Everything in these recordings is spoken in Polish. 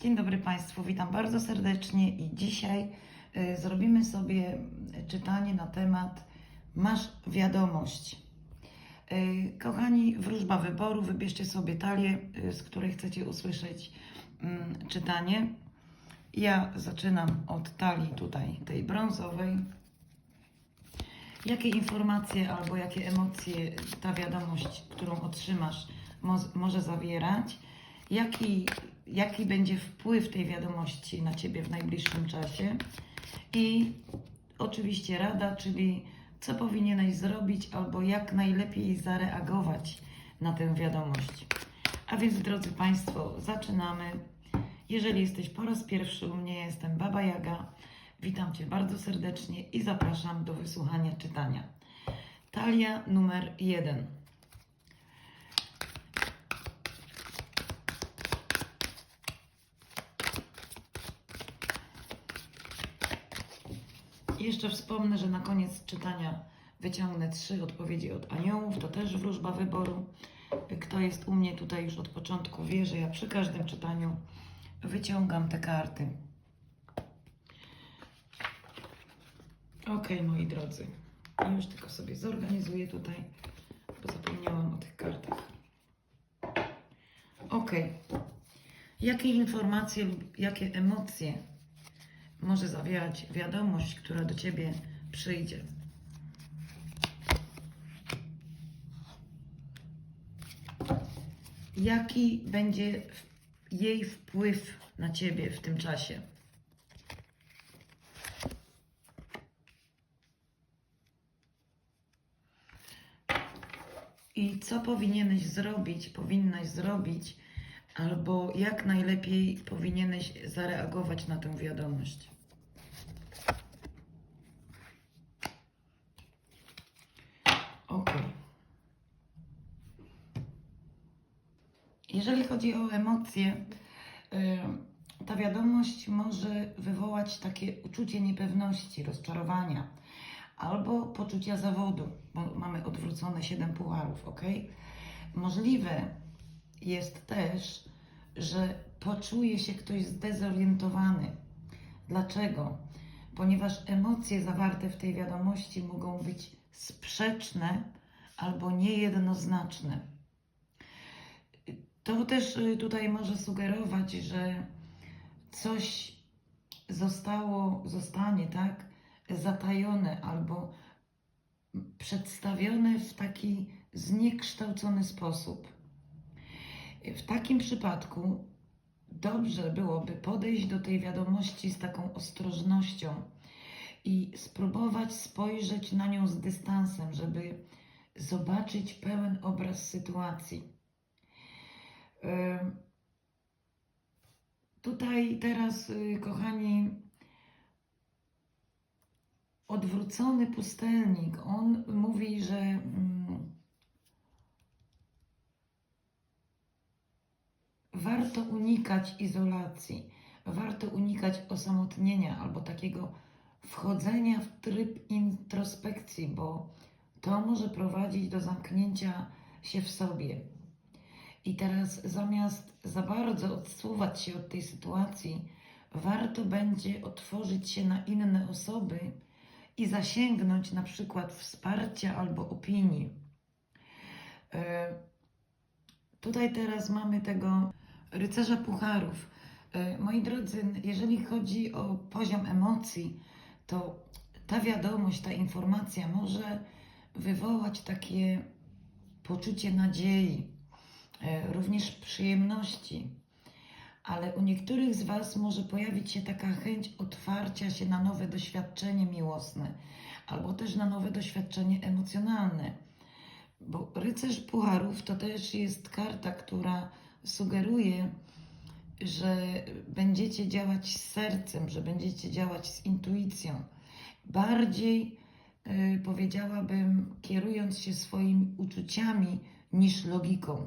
Dzień dobry Państwu, witam bardzo serdecznie i dzisiaj y, zrobimy sobie czytanie na temat Masz wiadomość. Y, kochani, wróżba wyboru, wybierzcie sobie talię, y, z której chcecie usłyszeć mm, czytanie. Ja zaczynam od talii tutaj, tej brązowej. Jakie informacje albo jakie emocje ta wiadomość, którą otrzymasz, mo- może zawierać? Jaki, jaki będzie wpływ tej wiadomości na Ciebie w najbliższym czasie? I oczywiście rada, czyli co powinieneś zrobić albo jak najlepiej zareagować na tę wiadomość. A więc, drodzy Państwo, zaczynamy. Jeżeli jesteś po raz pierwszy u mnie, jestem Baba Jaga. Witam Cię bardzo serdecznie i zapraszam do wysłuchania czytania. Talia numer jeden. Jeszcze wspomnę, że na koniec czytania wyciągnę trzy odpowiedzi od aniołów. To też wróżba wyboru. Kto jest u mnie tutaj już od początku wie, że ja przy każdym czytaniu wyciągam te karty. Ok, moi drodzy. Już tylko sobie zorganizuję tutaj, bo zapomniałam o tych kartach. Ok. Jakie informacje lub jakie emocje może zawierać wiadomość, która do ciebie przyjdzie? Jaki będzie jej wpływ na ciebie w tym czasie? I co powinieneś zrobić, powinnaś zrobić, albo jak najlepiej powinieneś zareagować na tę wiadomość? Ok. Jeżeli chodzi o emocje, y, ta wiadomość może wywołać takie uczucie niepewności, rozczarowania albo poczucia zawodu, bo mamy odwrócone 7 pucharów, ok? Możliwe jest też, że poczuje się ktoś zdezorientowany. Dlaczego? Ponieważ emocje zawarte w tej wiadomości mogą być sprzeczne albo niejednoznaczne. To też y, tutaj może sugerować, że coś zostało, zostanie, tak, zatajone albo przedstawione w taki zniekształcony sposób. W takim przypadku dobrze byłoby podejść do tej wiadomości z taką ostrożnością i spróbować spojrzeć na nią z dystansem, żeby zobaczyć pełen obraz sytuacji. Tutaj teraz, y, kochani, odwrócony pustelnik, on mówi, że warto unikać izolacji, warto unikać osamotnienia albo takiego wchodzenia w tryb introspekcji, bo to może prowadzić do zamknięcia się w sobie. I teraz zamiast za bardzo odsuwać się od tej sytuacji, warto będzie otworzyć się na inne osoby i zasięgnąć na przykład wsparcia albo opinii. E, Tutaj teraz mamy tego rycerza pucharów. E, Moi drodzy, jeżeli chodzi o poziom emocji, to ta wiadomość, ta informacja może wywołać takie poczucie nadziei, e, również przyjemności, ale u niektórych z Was może pojawić się taka chęć otwarcia się na nowe doświadczenie miłosne, albo też na nowe doświadczenie emocjonalne. Bo rycerz pucharów to też jest karta, która sugeruje, że będziecie działać z sercem, że będziecie działać z intuicją. Bardziej y, powiedziałabym, kierując się swoimi uczuciami niż logiką.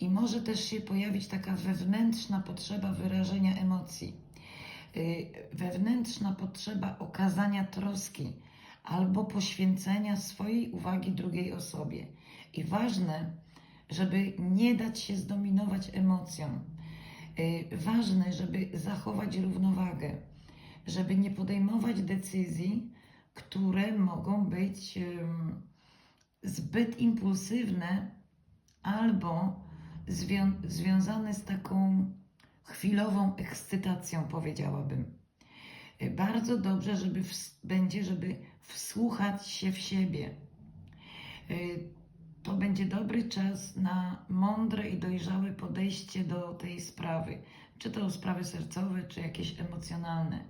I może też się pojawić taka wewnętrzna potrzeba wyrażenia emocji, y, wewnętrzna potrzeba okazania troski albo poświęcenia swojej uwagi drugiej osobie. I ważne, żeby nie dać się zdominować emocjom. Y, Ważne, żeby zachować równowagę, żeby nie podejmować decyzji, które mogą być zbyt impulsywne albo zwią- związane z taką chwilową ekscytacją, powiedziałabym. Y, Bardzo dobrze, żeby będzie, żeby wsłuchać się w siebie. To będzie dobry czas na mądre i dojrzałe podejście do tej sprawy, czy to sprawy sercowe, czy jakieś emocjonalne.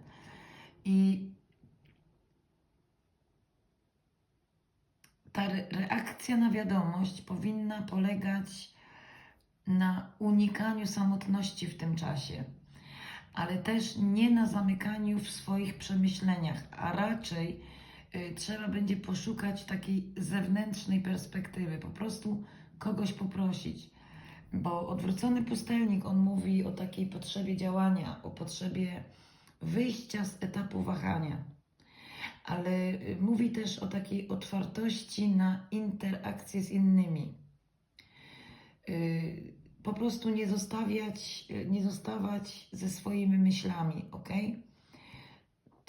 I ta re- reakcja na wiadomość powinna polegać na unikaniu samotności w tym czasie, ale też nie na zamykaniu w swoich przemyśleniach, a raczej trzeba będzie poszukać takiej zewnętrznej perspektywy, po prostu kogoś poprosić. Bo odwrócony pustelnik, on mówi o takiej potrzebie działania, o potrzebie wyjścia z etapu wahania ale y, mówi też o takiej otwartości na interakcję z innymi. Y, Po prostu nie zostawiać, y, nie zostawać ze swoimi myślami, ok?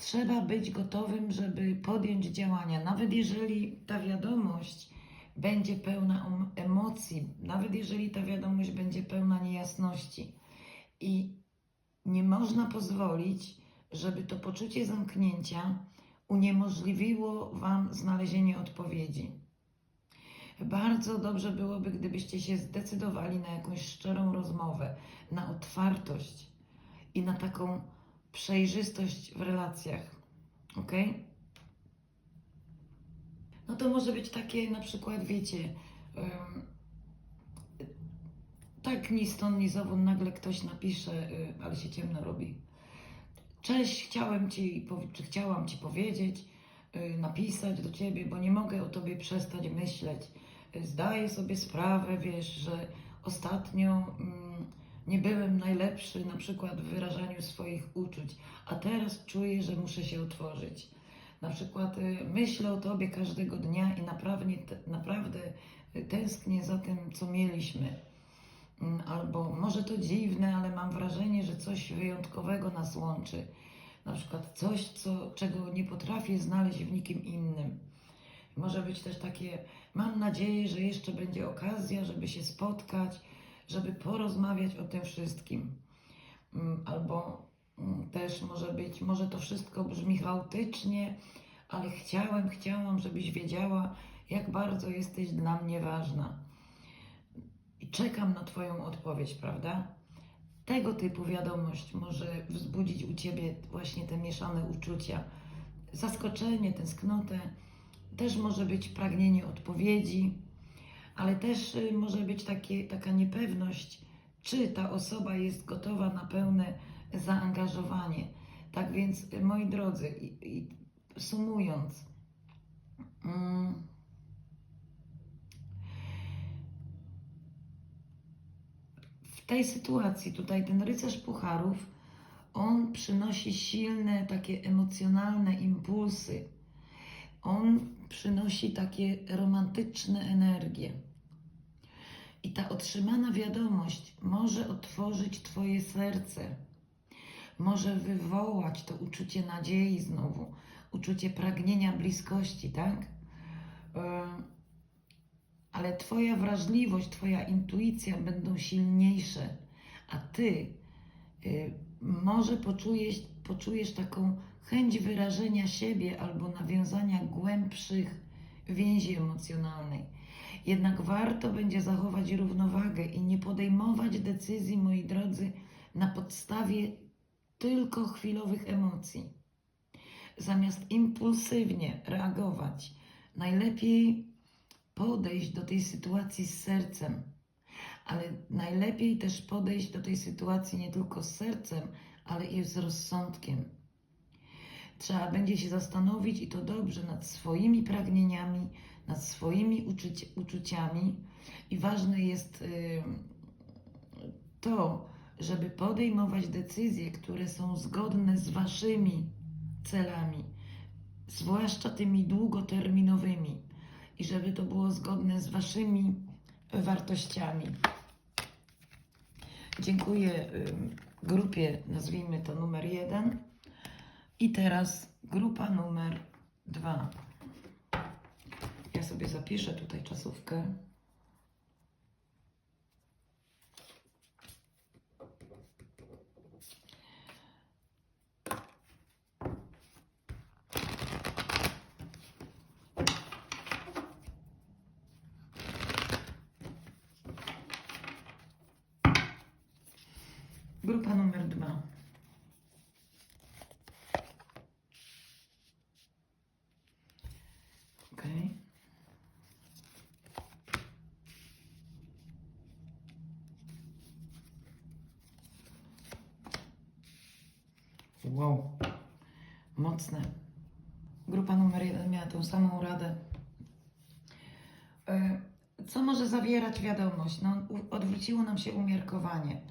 Trzeba być gotowym, żeby podjąć działania, nawet jeżeli ta wiadomość będzie pełna em- emocji, nawet jeżeli ta wiadomość będzie pełna niejasności. I nie można pozwolić, żeby to poczucie zamknięcia uniemożliwiło Wam znalezienie odpowiedzi. Bardzo dobrze byłoby, gdybyście się zdecydowali na jakąś szczerą rozmowę, na otwartość i na taką przejrzystość w relacjach. Ok? No to może być takie na przykład, wiecie, tak ni stąd, ni zowąd nagle ktoś napisze, y, ale się ciemno robi. Cześć, chciałem ci, czy chciałam ci powiedzieć, y, napisać do ciebie, bo nie mogę o tobie przestać myśleć. Zdaję sobie sprawę, wiesz, że ostatnio mm, nie byłem najlepszy na przykład w wyrażaniu swoich uczuć, a teraz czuję, że muszę się otworzyć. Na przykład y, myślę o tobie każdego dnia i naprawdę, naprawdę y, tęsknię za tym, co mieliśmy. Mm, Albo może to dziwne, ale mam wrażenie, że coś wyjątkowego nas łączy. Na przykład coś, co, czego nie potrafię znaleźć w nikim innym. Może być też takie, mam nadzieję, że jeszcze będzie okazja, żeby się spotkać, żeby porozmawiać o tym wszystkim. Mm, Albo mm, też może być, może to wszystko brzmi chaotycznie, ale chciałem, chciałam, żebyś wiedziała, jak bardzo jesteś dla mnie ważna i czekam na Twoją odpowiedź, prawda? Tego typu wiadomość może wzbudzić u Ciebie właśnie te mieszane uczucia. Zaskoczenie, tęsknotę, też może być pragnienie odpowiedzi, ale też y, może być takie, taka niepewność, czy ta osoba jest gotowa na pełne zaangażowanie. Tak więc, y, moi drodzy, i, i sumując, mm, w tej sytuacji tutaj ten rycerz pucharów, on przynosi silne, takie emocjonalne impulsy. On przynosi takie romantyczne energie. I ta otrzymana wiadomość może otworzyć Twoje serce, może wywołać to uczucie nadziei znowu, uczucie pragnienia bliskości, tak? Ym, ale Twoja wrażliwość, Twoja intuicja będą silniejsze, a Ty y, może poczujesz, poczujesz taką chęć wyrażenia siebie albo nawiązania głębszych więzi emocjonalnej. Jednak warto będzie zachować równowagę i nie podejmować decyzji, moi drodzy, na podstawie tylko chwilowych emocji. Zamiast impulsywnie reagować, najlepiej podejść do tej sytuacji z sercem, ale najlepiej też podejść do tej sytuacji nie tylko z sercem, ale i z rozsądkiem. Trzeba będzie się zastanowić i to dobrze nad swoimi pragnieniami, nad swoimi uczuci- uczuciami i ważne jest y, to, żeby podejmować decyzje, które są zgodne z waszymi celami, zwłaszcza tymi długoterminowymi i żeby to było zgodne z waszymi wartościami. Dziękuję ym, grupie, nazwijmy to numer jeden. I teraz grupa numer dwa. Ja sobie zapiszę tutaj czasówkę. Grupa numer dwa. Okej. Wow. Mocne. Grupa numer jeden miała tą samą radę. E, Co może zawierać wiadomość? No, odwróciło nam się umiarkowanie.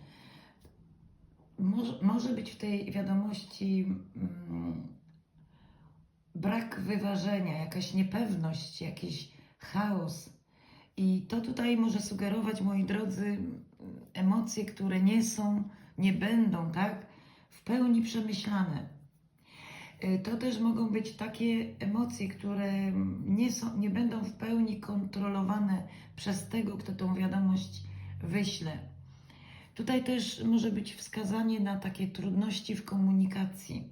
Może, może być w tej wiadomości mm, brak wyważenia, jakaś niepewność, jakiś chaos. I to tutaj może sugerować, moi drodzy, emocje, które nie są, nie będą, tak, w pełni przemyślane. Y, To też mogą być takie emocje, które nie, są, nie będą w pełni kontrolowane przez tego, kto tą wiadomość wyśle. Tutaj też może być wskazanie na takie trudności w komunikacji,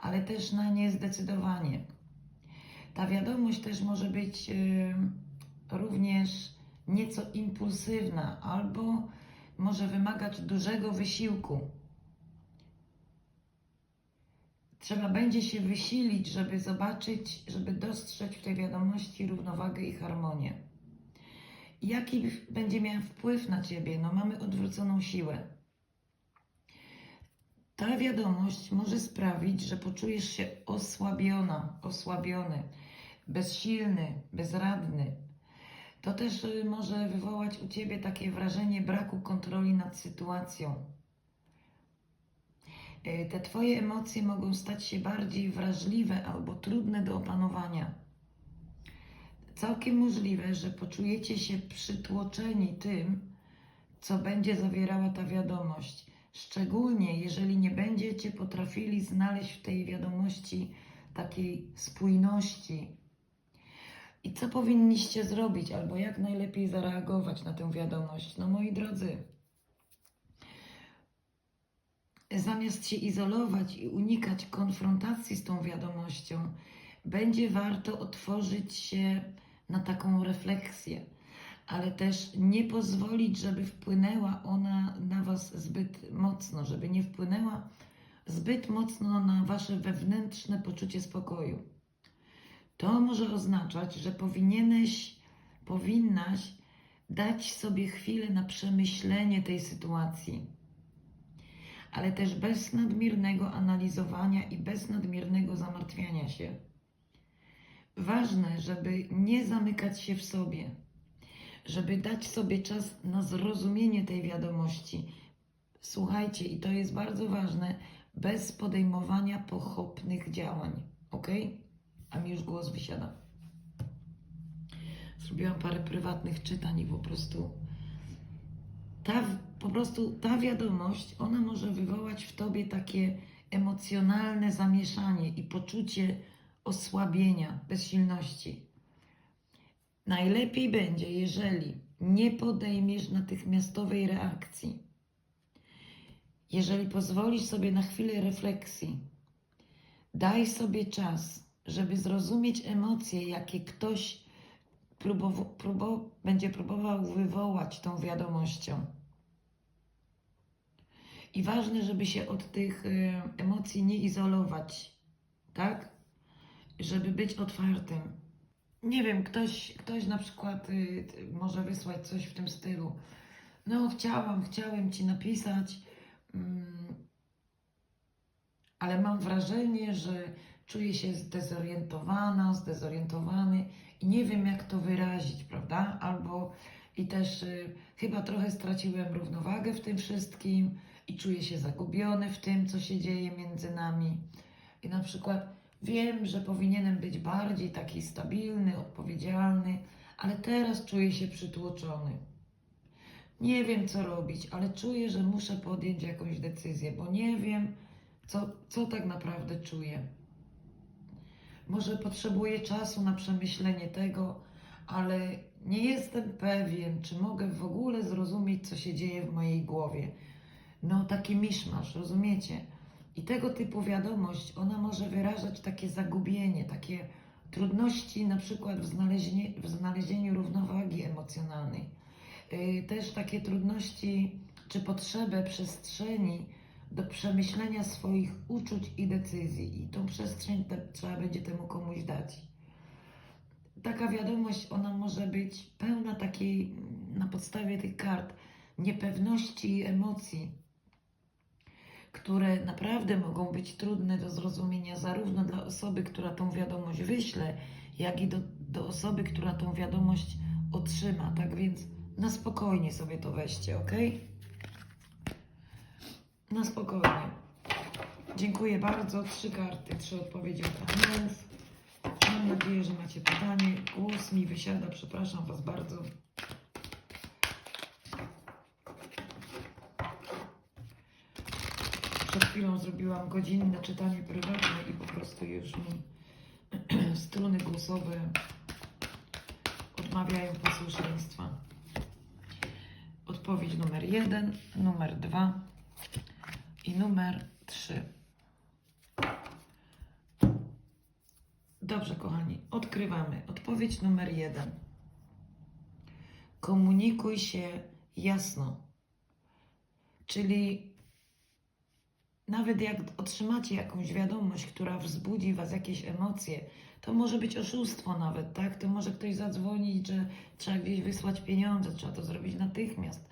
ale też na niezdecydowanie. Ta wiadomość też może być y, również nieco impulsywna albo może wymagać dużego wysiłku. Trzeba będzie się wysilić, żeby zobaczyć, żeby dostrzec w tej wiadomości równowagę i harmonię. Jaki będzie miał wpływ na ciebie? No, mamy odwróconą siłę. Ta wiadomość może sprawić, że poczujesz się osłabiona, osłabiony, bezsilny, bezradny. To też y, może wywołać u ciebie takie wrażenie braku kontroli nad sytuacją. Y, Te twoje emocje mogą stać się bardziej wrażliwe albo trudne do opanowania. Całkiem możliwe, że poczujecie się przytłoczeni tym, co będzie zawierała ta wiadomość. Szczególnie jeżeli nie będziecie potrafili znaleźć w tej wiadomości takiej spójności. I co powinniście zrobić, albo jak najlepiej zareagować na tę wiadomość? No, moi drodzy, zamiast się izolować i unikać konfrontacji z tą wiadomością, będzie warto otworzyć się na taką refleksję, ale też nie pozwolić, żeby wpłynęła ona na Was zbyt mocno, żeby nie wpłynęła zbyt mocno na Wasze wewnętrzne poczucie spokoju. To może oznaczać, że powinieneś, powinnaś dać sobie chwilę na przemyślenie tej sytuacji, ale też bez nadmiernego analizowania i bez nadmiernego zamartwiania się. Ważne, żeby nie zamykać się w sobie, żeby dać sobie czas na zrozumienie tej wiadomości. Słuchajcie, i to jest bardzo ważne, bez podejmowania pochopnych działań, ok? A mi już głos wysiada. Zrobiłam parę prywatnych czytań i po prostu ta, po prostu ta wiadomość, ona może wywołać w tobie takie emocjonalne zamieszanie i poczucie osłabienia, bezsilności. Najlepiej będzie, jeżeli nie podejmiesz natychmiastowej reakcji. Jeżeli pozwolisz sobie na chwilę refleksji, daj sobie czas, żeby zrozumieć emocje, jakie ktoś będzie próbował wywołać tą wiadomością. I ważne, żeby się od tych y, emocji nie izolować, tak? Żeby być otwartym. Nie wiem, ktoś, ktoś na przykład y, może wysłać coś w tym stylu. No, chciałam, chciałem ci napisać, mm, ale mam wrażenie, że czuję się zdezorientowana, zdezorientowany nie wiem, jak to wyrazić, prawda? Albo i też y, chyba trochę straciłem równowagę w tym wszystkim i czuję się zagubiony w tym, co się dzieje między nami. I na przykład wiem, że powinienem być bardziej taki stabilny, odpowiedzialny, ale teraz czuję się przytłoczony. Nie wiem, co robić, ale czuję, że muszę podjąć jakąś decyzję, bo nie wiem, co, co tak naprawdę czuję. Może potrzebuję czasu na przemyślenie tego, ale nie jestem pewien, czy mogę w ogóle zrozumieć, co się dzieje w mojej głowie. No, taki miszmasz, rozumiecie? I tego typu wiadomość, ona może wyrażać takie zagubienie, takie trudności na przykład w, w znalezieniu równowagi emocjonalnej. Yy, Też takie trudności czy potrzebę przestrzeni do przemyślenia swoich uczuć i decyzji. I tą przestrzeń te, trzeba będzie temu komuś dać. Taka wiadomość, ona może być pełna takiej, mm, na podstawie tych kart, niepewności i emocji, które naprawdę mogą być trudne do zrozumienia zarówno dla osoby, która tą wiadomość wyśle, jak i do, do osoby, która tą wiadomość otrzyma. Tak więc na spokojnie sobie to weźcie, ok? Na spokojnie. Dziękuję bardzo. Trzy karty, trzy odpowiedzi od aniołów. Mam nadzieję, że macie pytanie. Głos mi wysiada, przepraszam Was bardzo. Przed chwilą zrobiłam godzinne czytanie prywatne i po prostu już mi struny głosowe odmawiają posłuszeństwa. Odpowiedź numer jeden, numer dwa i numer trzy. Dobrze, kochani, odkrywamy. Odpowiedź numer jeden. Komunikuj się jasno. Czyli nawet jak otrzymacie jakąś wiadomość, która wzbudzi was jakieś emocje, to może być oszustwo nawet, tak? To może ktoś zadzwonić, że trzeba gdzieś wysłać pieniądze, trzeba to zrobić natychmiast.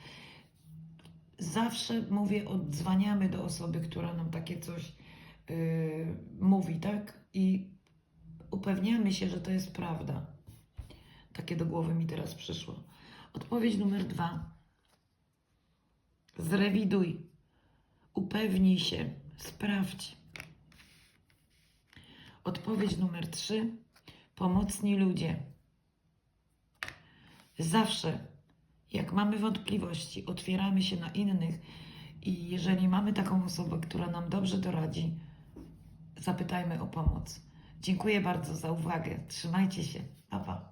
Zawsze mówię, odzwaniamy do osoby, która nam takie coś yy, mówi, tak? I upewniamy się, że to jest prawda. Takie do głowy mi teraz przyszło. Odpowiedź numer dwa. Zrewiduj. Upewnij się, sprawdź. Odpowiedź numer trzy. Pomocni ludzie. Zawsze, jak mamy wątpliwości, otwieramy się na innych i jeżeli mamy taką osobę, która nam dobrze doradzi, zapytajmy o pomoc. Dziękuję bardzo za uwagę. Trzymajcie się. Pa, pa.